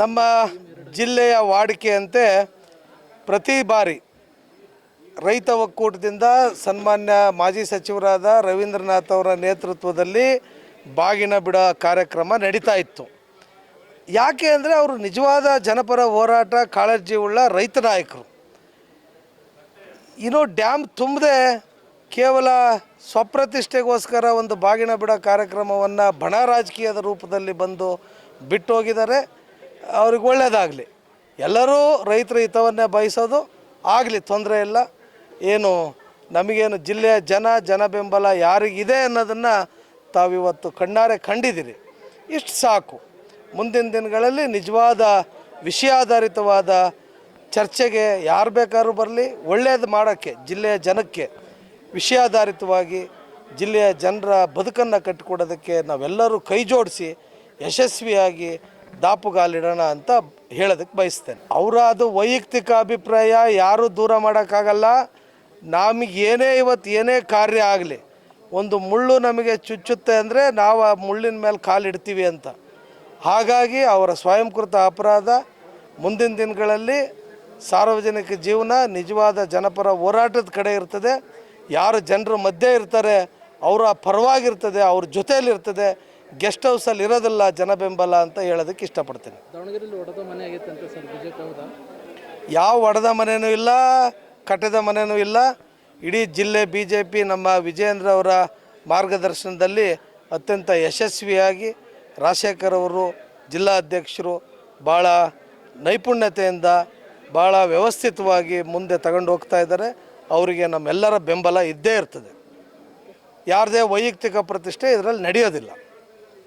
ನಮ್ಮ ಜಿಲ್ಲೆಯ ವಾಡಿಕೆಯಂತೆ ಪ್ರತಿ ಬಾರಿ ರೈತ ಒಕ್ಕೂಟದಿಂದ ಸನ್ಮಾನ್ಯ ಮಾಜಿ ಸಚಿವರಾದ ರವೀಂದ್ರನಾಥ್ ಅವರ ನೇತೃತ್ವದಲ್ಲಿ ಬಾಗಿನ ಬಿಡ ಕಾರ್ಯಕ್ರಮ ನಡೀತಾ ಇತ್ತು. ಯಾಕೆ ಅಂದರೆ ಅವರು ನಿಜವಾದ ಜನಪರ ಹೋರಾಟ ಕಾಳಜಿ ಉಳ್ಳ ರೈತ ನಾಯಕರು. ಇನ್ನು ಡ್ಯಾಮ್ ತುಂಬದೆ ಕೇವಲ ಸ್ವಪ್ರತಿಷ್ಠೆಗೋಸ್ಕರ ಒಂದು ಬಾಗಿನ ಬಿಡ ಕಾರ್ಯಕ್ರಮವನ್ನು ಬಣ ರಾಜಕೀಯದ ರೂಪದಲ್ಲಿ ಬಂದು ಬಿಟ್ಟು ಹೋಗಿದ್ದಾರೆ ಅವ್ರಿಗೆ ಒಳ್ಳೆಯದಾಗಲಿ ಎಲ್ಲರೂ ರೈತರ ಹಿತವನ್ನೇ ಬಯಸೋದು, ಆಗಲಿ ತೊಂದರೆ ಇಲ್ಲ. ಏನು ನಮಗೇನು ಜಿಲ್ಲೆಯ ಜನ ಜನ ಬೆಂಬಲ ಯಾರಿಗಿದೆ ಅನ್ನೋದನ್ನು ತಾವಿವತ್ತು ಕಣ್ಣಾರೆ ಕಂಡಿದ್ದೀರಿ. ಇಷ್ಟು ಸಾಕು. ಮುಂದಿನ ದಿನಗಳಲ್ಲಿ ನಿಜವಾದ ವಿಷಯಾಧಾರಿತವಾದ ಚರ್ಚೆಗೆ ಯಾರು ಬೇಕಾದ್ರೂ ಬರಲಿ ಒಳ್ಳೆಯದು ಮಾಡೋಕ್ಕೆ, ಜಿಲ್ಲೆಯ ಜನಕ್ಕೆ ವಿಷಯಾಧಾರಿತವಾಗಿ ಜಿಲ್ಲೆಯ ಜನರ ಬದುಕನ್ನು ಕಟ್ಟಿಕೊಡೋದಕ್ಕೆ ನಾವೆಲ್ಲರೂ ಕೈ ಜೋಡಿಸಿ ಯಶಸ್ವಿಯಾಗಿ ದಾಪುಗಾಲಿಡೋಣ ಅಂತ ಹೇಳೋದಕ್ಕೆ ಬಯಸ್ತೇನೆ. ಅವರ ಅದು ವೈಯಕ್ತಿಕ ಅಭಿಪ್ರಾಯ ಯಾರೂ ದೂರ ಮಾಡೋಕ್ಕಾಗಲ್ಲ. ಏನೇ ಇವತ್ತು ಏನೇ ಕಾರ್ಯ ಆಗಲಿ, ಒಂದು ಮುಳ್ಳು ನಮಗೆ ಚುಚ್ಚುತ್ತೆ ಅಂದರೆ ನಾವು ಆ ಮುಳ್ಳಿನ ಮೇಲೆ ಕಾಲಿಡ್ತೀವಿ ಅಂತ. ಹಾಗಾಗಿ ಅವರ ಸ್ವಯಂಕೃತ ಅಪರಾಧ ಮುಂದಿನ ದಿನಗಳಲ್ಲಿ ಸಾರ್ವಜನಿಕ ಜೀವನ ನಿಜವಾದ ಜನಪರ ಹೋರಾಟದ ಕಡೆ ಇರ್ತದೆ. ಯಾರು ಜನರ ಮಧ್ಯೆ ಇರ್ತಾರೆ, ಅವರ ಪರವಾಗಿರ್ತದೆ, ಅವ್ರ ಜೊತೆಯಲ್ಲಿರ್ತದೆ. ಗೆಸ್ಟ್ ಹೌಸಲ್ಲಿ ಇರೋದಿಲ್ಲ ಜನ ಬೆಂಬಲ ಅಂತ ಹೇಳೋದಕ್ಕೆ ಇಷ್ಟಪಡ್ತೀನಿ. ದಾವಣಗೆರೆಯಲ್ಲಿ ಒಡೆದ ಮನೆ ಆಗೈತೆ ಅಂತ ಸರ್ ಬಿಜೆಪಿ ಹೌದಾ? ಯಾವ ಒಡೆದ ಮನೆಯೂ ಇಲ್ಲ ಕಟ್ಟದ ಮನೆಯೂ ಇಲ್ಲ. ಇಡೀ ಜಿಲ್ಲೆ ಬಿ ಜೆ ಪಿ ನಮ್ಮ ವಿಜಯೇಂದ್ರ ಅವರ ಮಾರ್ಗದರ್ಶನದಲ್ಲಿ ಅತ್ಯಂತ ಯಶಸ್ವಿಯಾಗಿ ರಾಜಶೇಖರ್ ಅವರು ಜಿಲ್ಲಾ ಅಧ್ಯಕ್ಷರು ಭಾಳ ನೈಪುಣ್ಯತೆಯಿಂದ ಭಾಳ ವ್ಯವಸ್ಥಿತವಾಗಿ ಮುಂದೆ ತಗೊಂಡು ಹೋಗ್ತಾ ಇದ್ದಾರೆ. ಅವರಿಗೆ ನಮ್ಮೆಲ್ಲರ ಬೆಂಬಲ ಇದ್ದೇ ಇರ್ತದೆ. ಯಾರದೇ ವೈಯಕ್ತಿಕ ಪ್ರತಿಷ್ಠೆ ಇದರಲ್ಲಿ ನಡೆಯೋದಿಲ್ಲ.